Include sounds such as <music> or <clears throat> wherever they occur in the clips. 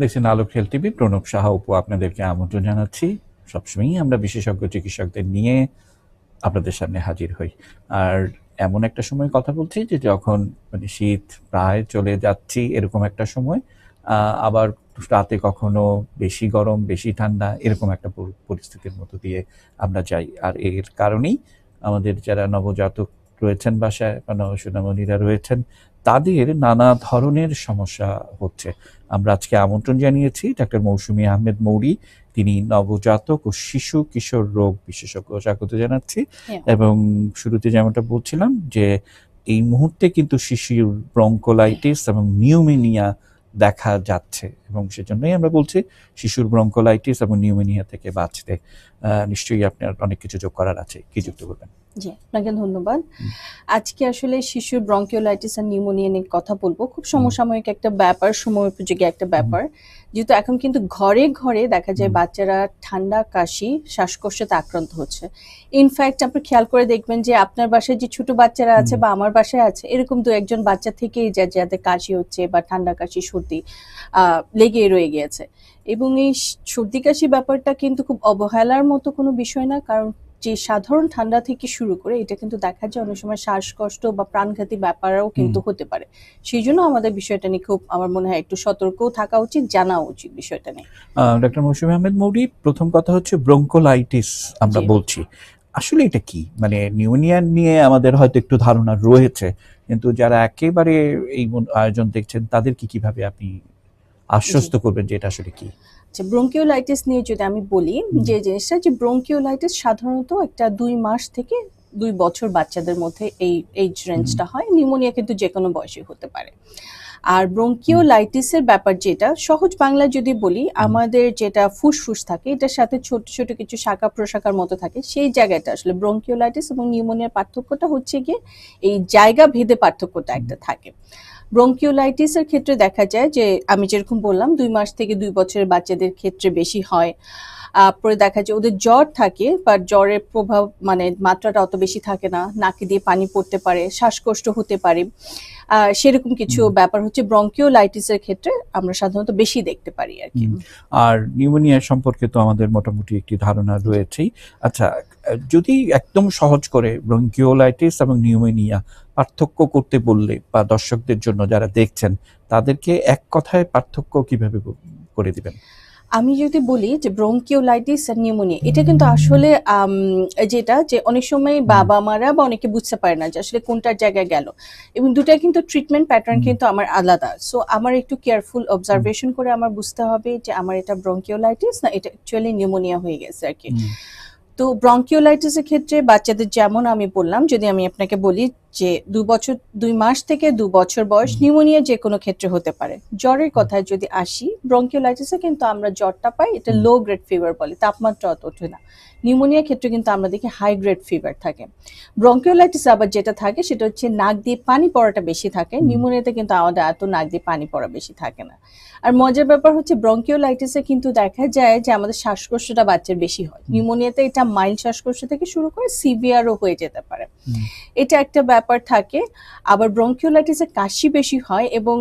দেখছেন Alok health TV, Pranab Saha উপু আপনাদেরকে আমন্ত্রণ জানাচ্ছি। সবসময়ই আমরা বিশেষজ্ঞ চিকিৎসকদের নিয়ে আপনাদের সামনে হাজির হই। আর এমন একটা সময় কথা বলছি যে যখন মানে শীত প্রায় চলে যাচ্ছি এরকম একটা সময় আবার রাতে কখনো বেশি গরম, বেশি ঠান্ডা এরকম একটা পরিস্থিতির মতো দিয়ে আমরা যাই। আর এর কারণেই আমাদের যারা নবজাতক রয়েছেন বাসায় বা নবসুনামণিরা রয়েছেন তাদের নানা ধরনের সমস্যা হচ্ছে। আমরা আজকে আমন্ত্রণ জানিয়েছি ডাক্তার মৌসুমী আহমেদ মৌরি। তিনি নবজাতক ও শিশু কিশোর রোগ বিশেষজ্ঞ। স্বাগত জানাচ্ছি। হ্যাঁ। এবং শুরুতে যেমনটা বলছিলাম যে এই মুহূর্তে কিন্তু শিশুর ব্রঙ্কোলাইটিস এবং নিউমেনিয়া দেখা যাচ্ছে এবং সেজন্যই আমরা বলছি শিশুর ব্রঙ্কোলাইটিস এবং নিউমেনিয়া থেকে বাঁচতে। নিশ্চয়ই আপনার অনেক কিছু যোগ করার আছে। কি যুক্ত করবেন? জি আপনাকে ধন্যবাদ। আজকে আসলে শিশুর ব্রঙ্কিওলাইটিস আর নিউমোনিয়া নিয়ে কথা বলব। খুব সমসাময়িক একটা ব্যাপার সময় উপযোগী একটা ব্যাপার। যেহেতু এখন কিন্তু ঘরে ঘরে দেখা যায় বাচ্চারা ঠান্ডা কাশি শ্বাসকষ্টতে আক্রান্ত হচ্ছে। ইনফ্যাক্ট আপনি খেয়াল করে দেখবেন যে আপনার বাসায় যে ছোট বাচ্চারা আছে বা আমার বাসায় আছে এরকম দু একজন বাচ্চা থেকেই যায় যাদের কাশি হচ্ছে বা ঠান্ডা কাশি সর্দি লেগে রয়ে গিয়েছে। এবং এই সর্দি কাশি ব্যাপারটা কিন্তু খুব অবহেলার মতো কোনো বিষয় না কারণ যে সাধারণ ঠান্ডা থেকে শুরু করে এটা কিন্তু দেখা যায় অনেক সময় শ্বাসকষ্ট বা প্রাণঘাতী ব্যাপারও কিন্তু হতে পারে। সেই জন্য আমাদের বিষয়টা নিয়ে খুব আমার মনে হয় একটু সতর্কও থাকা উচিত জানা উচিত বিষয়টা নিয়ে। ডক্টর মৌসুমী আহমেদ মৌরি প্রথম কথা হচ্ছে ব্রঙ্কোলাইটিস আমরা বলছি। আসলে এটা কি? মানে নিউমোনিয়া নিয়ে আমাদের হয়তো একটু ধারণা রয়েছে কিন্তু যারা একেবারে এই আয়োজন দেখছেন তাদের কি কীভাবে আপনি আশ্বস্ত করবেন যে এটা আসলে কি? আচ্ছা ব্রঙ্কিওলাইটিস নিয়ে যদি আমি বলি। যে জিনিসটা যে ব্রঙ্কিওলাইটিস সাধারণত একটা দুই মাস থেকে দুই বছর বাচ্চাদের মধ্যে এই এইজ রেঞ্জটা হয়। নিউমোনিয়া কিন্তু যে কোনো বয়সে হতে পারে। আর ব্রঙ্কিওলাইটিসের ব্যাপার যেটা সহজ বাংলায় যদি বলি আমাদের যেটা ফুসফুস থাকে এটার সাথে ছোট ছোট কিছু শাখা প্রশাখার মতো থাকে সেই জায়গাটা আসলে ব্রঙ্কিওলাইটিস এবং নিউমোনিয়ার পার্থক্যটা হচ্ছে গিয়ে এই জায়গা ভেদে পার্থক্যটা একটা থাকে। ব্রঙ্কিওলাইটিসের ক্ষেত্রে দেখা যায় যে আমি যেরকম বললাম দুই মাস থেকে দুই বছরের বাচ্চাদের ক্ষেত্রে বেশি হয়। পরে দেখা যায় ওদের জ্বর থাকে বা জ্বরের প্রভাব মানে মাত্রাটা অত বেশি থাকে না নাকে দিয়ে পানি পড়তে পারে শ্বাসকষ্ট হতে পারে। সেরকম কিছু ব্যাপার হচ্ছে ব্রঙ্কিওলাইটিসের ক্ষেত্রে আমরা সাধারণত বেশি দেখতে পারি আর কি। আর নিউমোনিয়া সম্পর্কে তো আমাদের মোটামুটি একটি ধারণা রয়েছেই। আচ্ছা যদি একদম সহজ করে ব্রঙ্কিওলাইটিস এবং নিউমোনিয়া পার্থক্য করতে বললে বা দর্শকদের জন্য যারা দেখছেন তাদেরকে এক কথায় পার্থক্য কীভাবে করে দিবেন? আমি যদি বলি যে ব্রঙ্কিওলাইটিস আর নিউমোনিয়া এটা কিন্তু আসলে যেটা যে অনেক সময় বাবা মারা বা অনেকে বুঝতে পারে না যে আসলে কোনটার জায়গায় গেল। এবং দুটাই কিন্তু ট্রিটমেন্ট প্যাটার্ন কিন্তু আমার আলাদা। সো আমার একটু কেয়ারফুল অবজারভেশন করে আমার বুঝতে হবে যে আমার এটা ব্রঙ্কিওলাইটিস না এটা অ্যাকচুয়ালি নিউমোনিয়া হয়ে গেছে আর কি। তো ব্রঙ্কিওলাইটিসের ক্ষেত্রে বাচ্চাদের যেমন আমি বললাম যদি আমি আপনাকে বলি যে দু বছর দুই মাস থেকে দু বছর বয়স নিউমোনিয়া যে কোনো ক্ষেত্রে হতে পারে। জ্বরের কথায় যদি আসি ব্রঙ্কিওলাইটিসে কিন্তু আমরা জ্বরটা পাই এটা লো গ্রেড ফিভার বলে তাপমাত্রা অত ওঠে না। নিউমোনিয়ার ক্ষেত্রে কিন্তু আমরা দেখি হাই গ্রেড ফিভার থাকে। ব্রঙ্কিওলাইটিস আবার যেটা থাকে সেটা হচ্ছে নাক দিয়ে পানি পড়াটা বেশি থাকে। নিউমোনিয়াতে কিন্তু আমাদের এত নাক দিয়ে পানি পড়া বেশি থাকে না। আর মজার ব্যাপার হচ্ছে ব্রঙ্কিওলাইটিসে কিন্তু দেখা যায় যে আমাদের শ্বাসকষ্টটা বাচ্চার বেশি হয়। নিউমোনিয়াতে এটা মাইল্ড শ্বাসকষ্ট থেকে শুরু করে সিভিয়ারও হয়ে যেতে পারে। এটা একটা ব্যাপার থাকে। আবার ব্রঙ্কিওলাইটিসে কাশি বেশি হয় এবং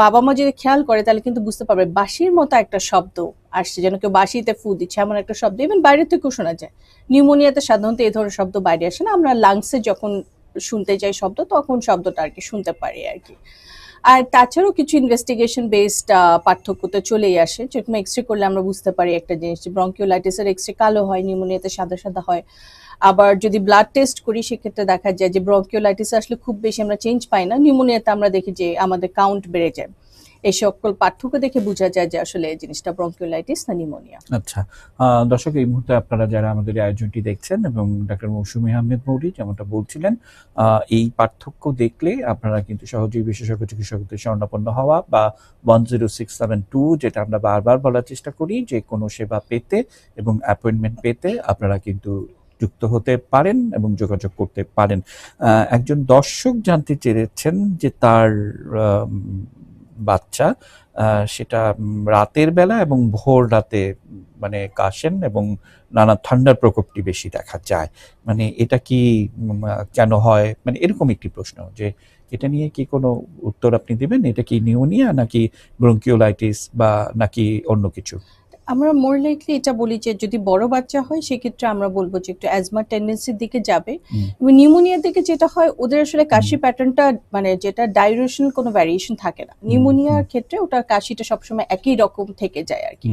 বাবা মা যদি খেয়াল করে তাহলে কিন্তু বুঝতে পারবে। বাঁশির মতো একটা শব্দ আসছে, যেন কেউ বাসিতে ফু দিচ্ছে, এমন একটা শব্দ। ইভেন বাইরে থেকেও শোনা যায়। নিউমোনিয়াতে সাধারণত এই ধরনের শব্দ বাইরে আসে না। আমরা লাংসে যখন শুনতে যাই শব্দ, তখন শব্দটা আর কি শুনতে পারি আর কি। আর তাছাড়াও কিছু ইনভেস্টিগেশন বেসড পার্থক্যতে চলেই আসে। যেরকম এক্স রে করলে আমরা বুঝতে পারি একটা জিনিস যে ব্রঙ্কিওলাইটিসের এক্স রে কালো হয়, নিউমোনিয়াতে সাদা সাদা হয়। আবার যদি ব্লাড টেস্ট করি, সেক্ষেত্রে দেখা যায় যে ব্রঙ্কিওলাইটিস আসলে খুব বেশি আমরা চেঞ্জ পাই না। নিউমোনিয়াতে আমরা দেখি যে আমাদের কাউন্ট বেড়ে যায়। এই সকল পার্থক্য দেখে বোঝা যায় যে আসলে জিনিসটা ব্রঙ্কিওলাইটিস না নিউমোনিয়া আচ্ছা দর্শক, এই মুহূর্তে আপনারা যারা আমাদের আয়োজনটি দেখছেন এবং ডাক্তার মৌসুমী আহমেদ মৌরি যেমনটা বলছিলেন এই পার্থক্য দেখলে আপনারা কিন্তু সহজেই বিশেষজ্ঞ চিকিৎসকদের স্বর্ণাপন্ন হওয়া বা one zero six seven two যেটা আমরা বারবার বলার চেষ্টা করি, যে কোনো সেবা পেতে এবং অ্যাপয়েন্টমেন্ট পেতে আপনারা কিন্তু যুক্ত হতে পারেন এবং যোগাযোগ করতে পারেন। একজন দর্শক জানতে চেয়েছেন যে তার বাচ্চা সেটা রাতের বেলা এবং ভোর রাতে মানে কাশেন এবং নানা ঠান্ডার প্রকোপটি বেশি দেখা যায়। মানে এটা কি কেন হয়? মানে এরকম একটি প্রশ্ন যে, এটা নিয়ে কি কোনো উত্তর আপনি দিবেন? এটা কি নিউনিয়া নাকি ব্রঙ্কিওলাইটিস বা নাকি অন্য কিছু? আমরা মোর লাইকলি এটা বলি যে যদি বড় বাচ্চা হয় সেক্ষেত্রে আমরা বলব যে একটু অ্যাজমা টেন্ডেন্সির দিকে যাবে। এবং নিউমোনিয়ার দিকে যেটা হয় ওদের আসলে কাশি প্যাটার্নটা মানে যেটা ডাইরেশনাল কোনো ভ্যারিয়েশন থাকে না। নিউমোনিয়ার ক্ষেত্রে ওটা কাশিটা সবসময় একই রকম থেকে যায় আর কি।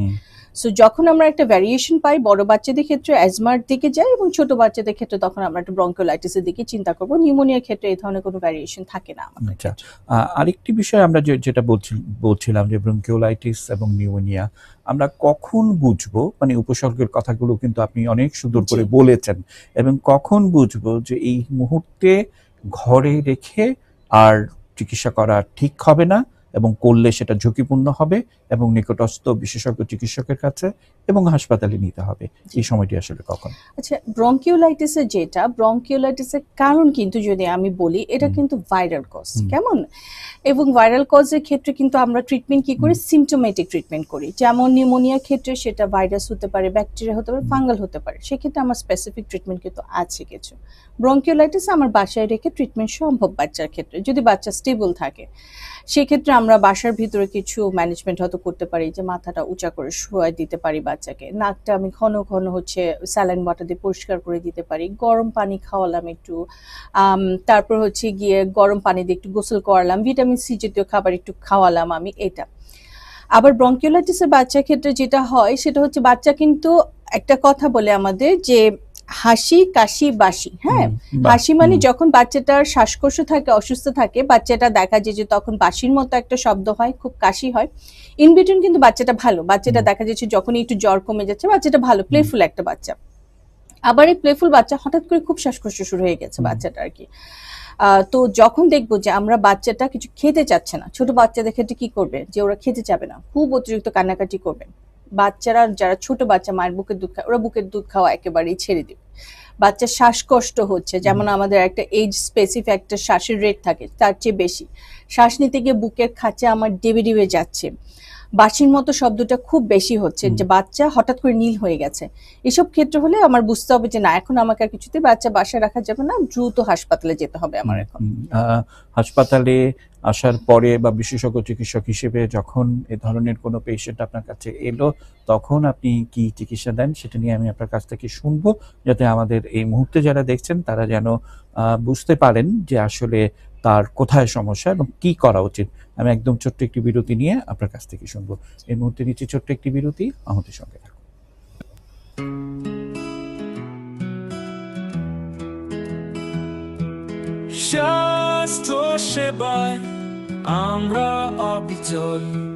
সো যখন আমরা একটা ভ্যারিয়েশন পাই বড় বাচ্চাদের ক্ষেত্রে অ্যাজমার দিকে যায় এবং ছোট বাচ্চাদের ক্ষেত্রে তখন আমরা একটা ব্রঙ্কোলাইটিসের দিকে চিন্তা করব। নিউমোনিয়ার ক্ষেত্রে এই ধরনের কোনো ভ্যারিয়েশন থাকে না আচ্ছা। আরেকটি বিষয় আমরা যেটা বলছি- বলছিলাম যে ব্রঙ্কিওলাইটিস এবং নিউমোনিয়া আমরা কখন বুঝব? মানে উপসর্গের কথাগুলো কিন্তু আপনি অনেক সুন্দর করে বলেছেন। এবং কখন বুঝব যে এই মুহূর্তে ঘরে রেখে আর চিকিৎসা করা ঠিক হবে না? এবং করলে সেটা ঝুঁকিপূর্ণ হবে এবং নিকটস্থ বিশেষজ্ঞ চিকিৎসকের কাছে এবং হাসপাতালে নিতে হবে। এই সময়টি আসলে কখন? আচ্ছা ব্রঙ্কিওলাইটিসের যেটা ব্রঙ্কিওলাইটিসের কারণ কিন্তু যদি আমি বলি এটা কিন্তু ভাইরাল কজ কেমন? এবং ভাইরাল কজের ক্ষেত্রে কিন্তু আমরা ট্রিটমেন্ট কি করি? সিমটোমেটিক ট্রিটমেন্ট করি। যেমন নিউমোনিয়ার ক্ষেত্রে সেটা ভাইরাস হতে পারে ব্যাকটেরিয়া হতে পারে ফাঙ্গাল হতে পারে। সেক্ষেত্রে আমার স্পেসিফিক ট্রিটমেন্ট কিন্তু আছে কিছু। ব্রঙ্কিওলাইটিস আমার বাসায় রেখে ট্রিটমেন্ট সম্ভব বাচ্চার ক্ষেত্রে। যদি বাচ্চা স্টেবল থাকে সেক্ষেত্রে আমরা বাসার ভিতরে কিছু ম্যানেজমেন্ট হয়তো করতে পারি, যে মাথাটা উঁচা করে শোয়াই দিতে পারি বাচ্চাকে। নাকটা আমি ঘন ঘন হচ্ছে স্যালাইন ওয়াটার দিয়ে পরিষ্কার করে দিতে পারি। গরম পানি খাওয়ালাম একটু তারপর হচ্ছে গিয়ে গরম পানি দিয়ে একটু গোসল করালাম ভিটামিন সি জাতীয় খাবার একটু খাওয়ালাম আমি এটা। আবার ব্রঙ্কিওলাইটিসের বাচ্চার ক্ষেত্রে যেটা হয়, সেটা হচ্ছে বাচ্চা কিন্তু একটা কথা বলে আমাদের যে হাসি কাশি বাসি হ্যাঁ? হাসি মানে যখন বাচ্চাটার শ্বাসকষ্ট থাকে অসুস্থ থাকে বাচ্চাটা দেখা যায় যে তখন বাসির মতো একটা শব্দ হয় খুব কাশি হয়। ইন বিটুইন কিন্তু বাচ্চাটা ভালো বাচ্চাটা দেখা যাচ্ছে যখনই একটু জ্বর কমে যাচ্ছে বাচ্চাটা ভালো প্লেফুল একটা বাচ্চা। আবার এই প্লেফুল বাচ্চা হঠাৎ করে খুব শ্বাসকষ্ট শুরু হয়ে গেছে বাচ্চাটা আর কি আহ, তো যখন দেখব যে আমরা বাচ্চাটা কিছু খেতে চাচ্ছে না ছোট বাচ্চাদের ক্ষেত্রে কি করবে? যে ওরা খেতে চাবে না খুব অতিরিক্ত কান্নাকাটি করবে। বাচ্চারা যারা ছোট বাচ্চা মায়ের বুকের দুধ খায় ওরা বুকের দুধ খাওয়া একেবারেই ছেড়ে দিবে। বাচ্চার শ্বাসকষ্ট হচ্ছে যেমন আমাদের একটা এজ স্পেসিফিক একটা শ্বাসের রেট থাকে তার চেয়ে বেশি। শ্বাস নিতে গিয়ে বুকের খাঁচা আমার ডেবে ডেবে যাচ্ছে। বাসির মতো শব্দটা খুব বেশি হচ্ছে যে বাচ্চা হঠাৎ করে নীল হয়ে গেছে। এসব ক্ষেত্রে হলে আমার বুঝতে হবে যে না এখন আমাকে আর কিছুতে বাচ্চা বাসায় রাখা যাবে না দ্রুত হাসপাতালে যেতে হবে আমার এখন। হাসপাতালে আসার পরে বা বিশেষজ্ঞ চিকিৎসক হিসেবে যখন এ ধরনের কোনো পেশেন্ট আপনার কাছে এলো তখন আপনি কি চিকিৎসা দেন সেটা নিয়ে আমি আপনার কাছ থেকে শুনব যাতে আমাদের এই মুহূর্তে যারা দেখছেন তারা যেন বুঝতে পারেন যে আসলে তার কোথায় সমস্যা এবং কি করা উচিত, আমি একদম ছোট্ট একটি বিরতি নিয়ে আপনার কাছ থেকে শুনব। এই মুহূর্তে নিচ্ছি ছোট্ট একটি বিরতি, আমাদের সঙ্গে থাকুন। স্বাস্থ্য সেবায় আমরা অবিচল।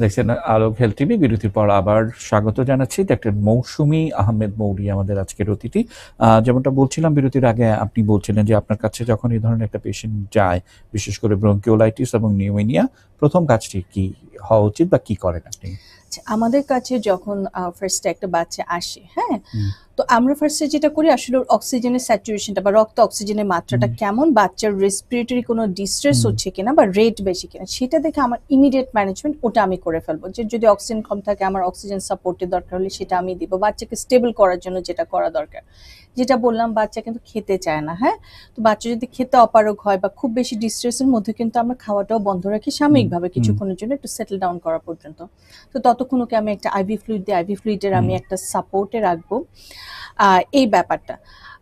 দেখছেন আলোক হেলথ টিভি, বিরতির পর আবার স্বাগত জানাচ্ছি ডাক্তার মৌসুমি আহমেদ মৌরি, আমাদের আজকের অতিথি। যেমনটা বলছিলাম, বিরতির আগে আপনি বলছিলেন যে আপনার কাছে যখন এই ধরনের একটা পেশেন্ট যায়, বিশেষ করে ব্রঙ্কিওলাইটিস এবং নিউমেনিয়া প্রথম কাজটি কি? হওয়া উচিত বা কি করেন আপনি? আচ্ছা, আমাদের কাছে যখন ফার্স্টে একটা বাচ্চা আসে হ্যাঁ তো আমরা ফার্স্টে যেটা করি আসলে অক্সিজেনের স্যাচুরেশনটা বা রক্ত অক্সিজেনের মাত্রাটা কেমন বাচ্চার রেসপিরেটরি কোনো ডিস্ট্রেস হচ্ছে কিনা বা রেট বেশি কিনা সেটা দেখে আমার ইমিডিয়েট ম্যানেজমেন্ট ওটা আমি করে ফেলব। যে যদি অক্সিজেন কম থাকে আমার অক্সিজেন সাপোর্টের দরকার হলে সেটা আমি দিব। বাচ্চাকে স্টেবল করার জন্য যেটা করা দরকার। যেটা বললাম বাচ্চা কিন্তু খেতে চায় না হ্যাঁ তো বাচ্চা যদি খেতে অপারগ হয় বা খুব বেশি ডিস্ট্রেসের মধ্যে কিন্তু আমরা খাওয়াটাও বন্ধ রাখি সাময়িকভাবে কিছুক্ষণের জন্য একটু সেটেল ডাউন করা পর্যন্ত। তো ততক্ষণ ওকে আমি একটা আইভি ফ্লুইড দিয়ে আইভি ফ্লুইডের আমি একটা সাপোর্টে রাখব। এই ব্যাপারটা।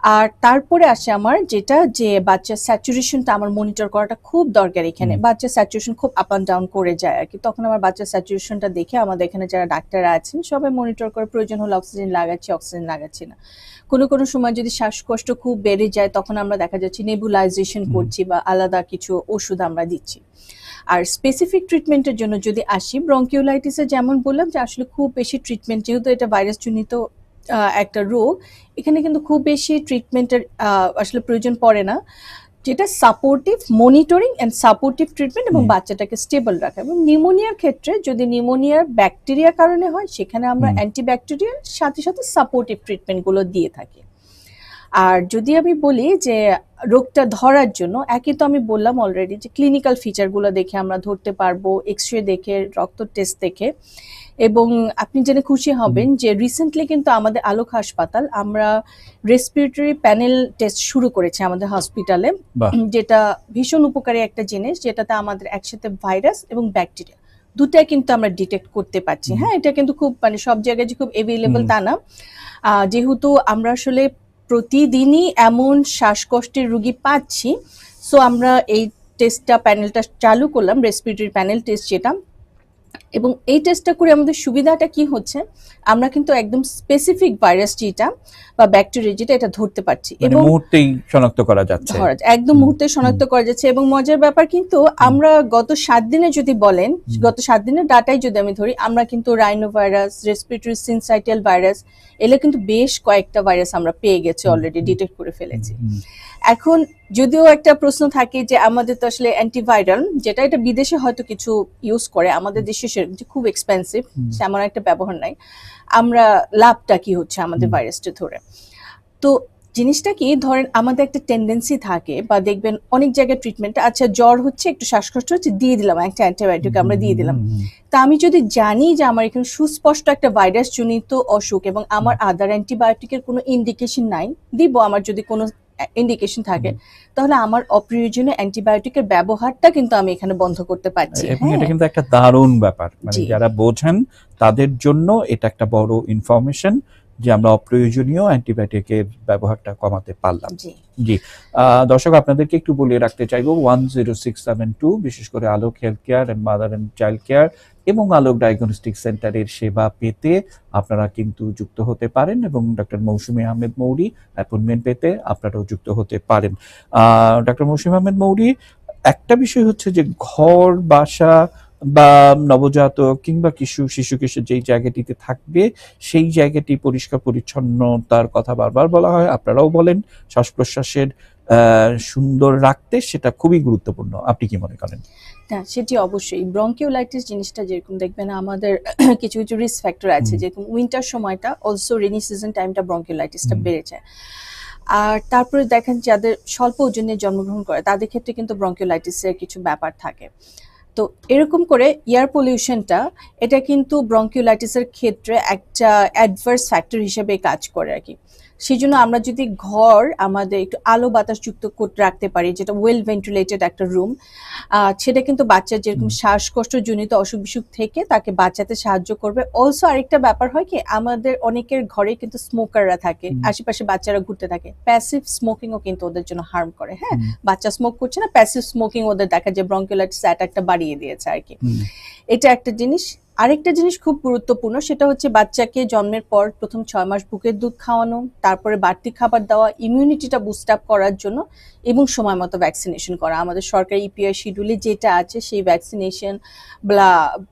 আর তারপরে আসে আমার যেটা যে বাচ্চার স্যাচুরেশনটা আমার মনিটর করাটা খুব দরকার এখানে। বাচ্চার স্যাচুরেশন খুব আপ অ্যান্ড ডাউন করে যায় আর কি। তখন আমার বাচ্চার স্যাচুরেশনটা দেখে আমাদের এখানে যারা ডাক্তার আছেন সবাই মনিটর করে প্রয়োজন হলে অক্সিজেন লাগাচ্ছি অক্সিজেন লাগাচ্ছি না। কোনো কোনো সময় যদি শ্বাসকষ্ট খুব বেড়ে যায় তখন আমরা দেখা যাচ্ছে নেবুলাইজেশন করছি বা আলাদা কিছু ওষুধ আমরা দিচ্ছি। আর স্পেসিফিক ট্রিটমেন্টের জন্য যদি আসি ব্রঙ্কিওলাইটিসে যেমন বললাম যে আসলে খুব বেশি ট্রিটমেন্ট যেহেতু এটা ভাইরাস জনিত আহ, একটা রোগ এখানে কিন্তু খুব বেশি ট্রিটমেন্টের আসলে প্রয়োজন পড়ে না। যেটা supportive monitoring and supportive treatment এবং বাচ্চাটাকে স্টেবল রাখা। এবং নিউমোনিয়ার ক্ষেত্রে যদি নিউমোনিয়ার ব্যাকটেরিয়া কারণে হয় সেখানে আমরা। অ্যান্টিব্যাকটেরিয়াল সাথে সাথে সাপোর্টিভ ট্রিটমেন্টগুলো দিয়ে থাকি। আর যদি আমি বলি যে রোগটা ধরার জন্য একই তো আমি বললাম অলরেডি যে ক্লিনিক্যাল ফিচারগুলো দেখে আমরা ধরতে পারব এক্স রে দেখে রক্ত টেস্ট দেখে। এবং আপনি জেনে খুশি হবেন যে রিসেন্টলি কিন্তু আমাদের আলোক হাসপাতাল আমরা রেসপিরেটরি প্যানেল টেস্ট শুরু করেছে আমাদের হসপিটালে যেটা ভীষণ উপকারী একটা জিনিস যেটাতে আমাদের একসাথে ভাইরাস এবং ব্যাকটেরিয়া দুটাই কিন্তু আমরা ডিটেক্ট করতে পারছি। হ্যাঁ এটা কিন্তু খুব মানে সব জায়গায় যে খুব অ্যাভেলেবল হুম। তা না। যেহেতু আমরা আসলে প্রতিদিনই এমন শ্বাসকষ্টের রুগী পাচ্ছি সো আমরা এই টেস্টটা প্যানেলটা চালু করলাম রেসপিরেটরি প্যানেল টেস্ট যেটা এবং এই টেস্টটা করে আমাদের সুবিধাটা কি হচ্ছে? আমরা কিন্তু একদম স্পেসিফিক ভাইরাস যেটা বা ব্যাকটেরিয়া যেটা এটা ধরতে পারছি মানে এবং মুহূর্তেই শনাক্ত করা যাচ্ছে। একদম মুহূর্তে শনাক্ত করা যাচ্ছে এবং মজার ব্যাপার কিন্তু আমরা গত সাত দিনে যদি বলেন গত সাত দিনের ডাটাই যদি আমি ধরি আমরা কিন্তু rhino virus respiratory syncytial virus এলে কিন্তু বেশ কয়েকটা ভাইরাস আমরা পেয়ে গেছি অলরেডি। ডিটেক্ট করে ফেলেছি। এখন যদিও একটা প্রশ্ন থাকে যে আমাদের তো আসলে অ্যান্টিভাইরাল যেটা এটা বিদেশে হয়তো কিছু ইউজ করে আমাদের দেশে খুব এক্সপেন্সিভ। তেমন একটা ব্যবহার নাই। আমরা লাভটা কি হচ্ছে আমাদের ভাইরাসটা ধরে? তো জিনিসটা কি ধরেন আমাদের একটা টেন্ডেন্সি থাকে বা দেখবেন অনেক জায়গায় ট্রিটমেন্ট আচ্ছা জ্বর হচ্ছে একটু শ্বাসকষ্ট হচ্ছে দিয়ে দিলাম একটা অ্যান্টিবায়োটিক আমরা দিয়ে দিলাম। তা আমি যদি জানি যে আমার এখানে সুস্পষ্ট একটা ভাইরাস জনিত অসুখ এবং আমার আদার অ্যান্টিবায়োটিকের কোনো ইন্ডিকেশন নাই দিব। আমার যদি কোনো ইন্ডিকেশন থাকে তাহলে আমার অপ্রয়োজনীয় অ্যান্টিবায়োটিকের ব্যবহারটা কিন্তু আমি এখানে বন্ধ করতে পারছি। এবং এটা হ্যাঁ। কিন্তু একটা দারুণ ব্যাপার। মানে যারা বোঝেন তাদের জন্য এটা একটা বড় ইনফরমেশন যে আমরা অপ্রয়োজনীয় অ্যান্টিবায়োটিকের ব্যবহারটা কমাতে পারলাম। জি। দর্শক আপনাদেরকে একটু বলে রাখতে চাইব one zero six seven two বিশেষ করে Alok health care and mother and child care এবং আলোক ডায়াগনস্টিক সেন্টারের সেবা পেতে আপনারা কিন্তু যুক্ত হতে পারেন এবং ডক্টর মৌসুমি আহমেদ মৌরি অ্যাপয়েন্টমেন্ট পেতে আপনারাও যুক্ত হতে পারেন। ডক্টর মৌসুমী আহমেদ মৌরি, একটা বিষয় হচ্ছে যে ঘর, বাসা বা নবজাতক কিংবা শিশু শিশু কিশোর যেই জায়গাটিতে থাকবে, সেই জায়গাটি পরিষ্কার পরিচ্ছন্নতার কথা বারবার বলা হয়। আপনারাও বলেন শ্বাস প্রশ্বাসের সুন্দর রাখতে সেটা খুবই গুরুত্বপূর্ণ। আপনি কি মনে করেন? হ্যাঁ সেটি অবশ্যই। ব্রঙ্কিওলাইটিস জিনিসটা যেরকম দেখবেন আমাদের <clears throat> কিছু কিছু রিস্ক ফ্যাক্টর আছে। যেরকম উইন্টার সময়টা অলসো রেনি সিজন টাইমটা ব্রঙ্কিওলাইটিসটা। বেড়ে যায়। আর তারপরে দেখেন যাদের স্বল্প ওজনে জন্মগ্রহণ করে তাদের ক্ষেত্রে কিন্তু ব্রঙ্কিওলাইটিসের কিছু ব্যাপার থাকে। তো এরকম করে এয়ার পলিউশনটা এটা কিন্তু ব্রঙ্কিওলাইটিসের ক্ষেত্রে একটা অ্যাডভার্স ফ্যাক্টর হিসেবে কাজ করে আর কি। সেই জন্য আমরা যদি ঘর আমাদের একটু আলো বাতাস যুক্ত করতে রাখতে পারি যেটা ওয়েল ভেন্টিলেটেড একটা রুম সেটা কিন্তু বাচ্চার যেরকম। শ্বাসকষ্টজনিত অসুখ বিসুখ থেকে তাকে বাঁচাতে সাহায্য করবে। অলসো আরেকটা ব্যাপার হয় কি আমাদের অনেকের ঘরে কিন্তু স্মোকাররা থাকে আশেপাশে বাচ্চারা ঘুরতে থাকে। প্যাসিভ স্মোকিংও কিন্তু ওদের জন্য হার্ম করে হ্যাঁ? বাচ্চা স্মোক করছে না প্যাসিভ স্মোকিং ওদের দেখা যায় ব্রঙ্কিওলাইটিস অ্যাটাকটা বাড়িয়ে দিয়েছে আর কি। এটা একটা জিনিস। আরেকটা জিনিস খুব গুরুত্বপূর্ণ, সেটা হচ্ছে বাচ্চাকে জন্মের পর প্রথম ছয় মাস বুকের দুধ খাওয়ানো, তারপরে বাড়তি খাবার দেওয়া ইমিউনিটিটা বুস্ট আপ করার জন্য এবং সময় মতো ভ্যাকসিনেশন করা। আমাদের সরকারি ইপিআই শিডিউলে যেটা আছে, সেই ভ্যাকসিনেশন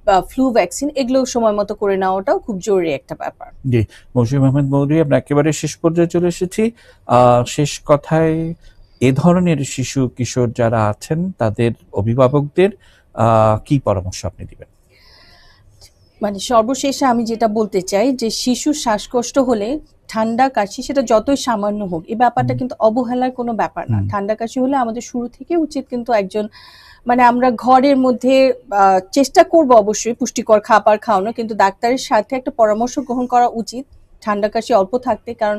বা ফ্লু ভ্যাকসিন এগুলো সময় মতো করে নেওয়াটাও খুব জরুরি একটা ব্যাপার। জি, মৌসুম আহমেদ মৌরি আমরা একেবারে শেষ পর্যায়ে চলে এসেছি। শেষ কথায়, এ ধরনের শিশু, কিশোর যারা আছেন, তাদের অভিভাবকদের কি পরামর্শ আপনি দিবেন? মানে সর্বশেষে আমি যেটা বলতে চাই যে শিশুর শ্বাসকষ্ট হলে ঠান্ডা কাশি সেটা যতই সামান্য হোক এই ব্যাপারটা কিন্তু অবহেলার কোনো ব্যাপার না। ঠান্ডা কাশি হলে আমাদের শুরু থেকে উচিত কিন্তু একজন মানে আমরা ঘরের মধ্যে চেষ্টা করব অবশ্যই পুষ্টিকর খাবার খাওয়ানো কিন্তু ডাক্তারের সাথে একটা পরামর্শ গ্রহণ করা উচিত। ঠান্ডা কাশি অল্প থাকতে কারণ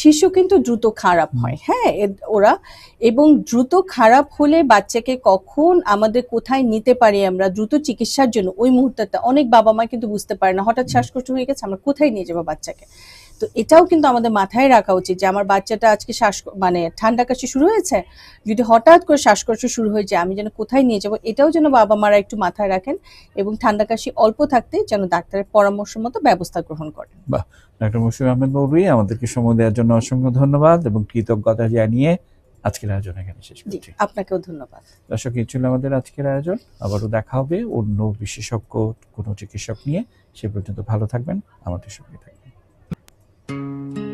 শিশু কিন্তু দ্রুত খারাপ হয়। হ্যাঁ ওরা এবং দ্রুত খারাপ হলে বাচ্চাকে কখন আমাদের কোথায় নিতে পারি আমরা দ্রুত চিকিৎসার জন্য ওই মুহূর্তে অনেক বাবা মা কিন্তু বুঝতে পারে না। হঠাৎ শ্বাসকষ্ট হয়ে গেছে আমরা কোথায় নিয়ে যাব বাচ্চাকে? তো এটাও কিন্তু আমাদের মাথায় রাখা উচিত যে আমার বাচ্চাটা আজকে শ্বাস মানে ঠান্ডা কাশি শুরু হয়েছে যদি হঠাৎ করে শ্বাসকষ্ট শুরু হয়ে যায় আমি যেন কোথায় নিয়ে যাব এটাও যেন বাবা মারা একটু মাথায় রাখেন এবং ঠান্ডা কাশি অল্প থাকতে যেন ডাক্তারের পরামর্শ মতো ব্যবস্থা গ্রহণ করেন। ডক্টর মুশফিক আহমেদ মৌরি আমাদেরকে সময় দেওয়ার জন্য অসংখ্য ধন্যবাদ এবং কৃতজ্ঞতা জানিয়ে আজকের আয়োজন এখানে শেষ করছি। আপনাকেও ধন্যবাদ। দর্শক এই ছিল আমাদের আজকের আয়োজন। আবারও দেখা হবে অন্য বিশেষজ্ঞ কোনো চিকিৎসক নিয়ে। সে পর্যন্ত ভালো থাকবেন আমাদের সঙ্গে থাকবেন। Thank you.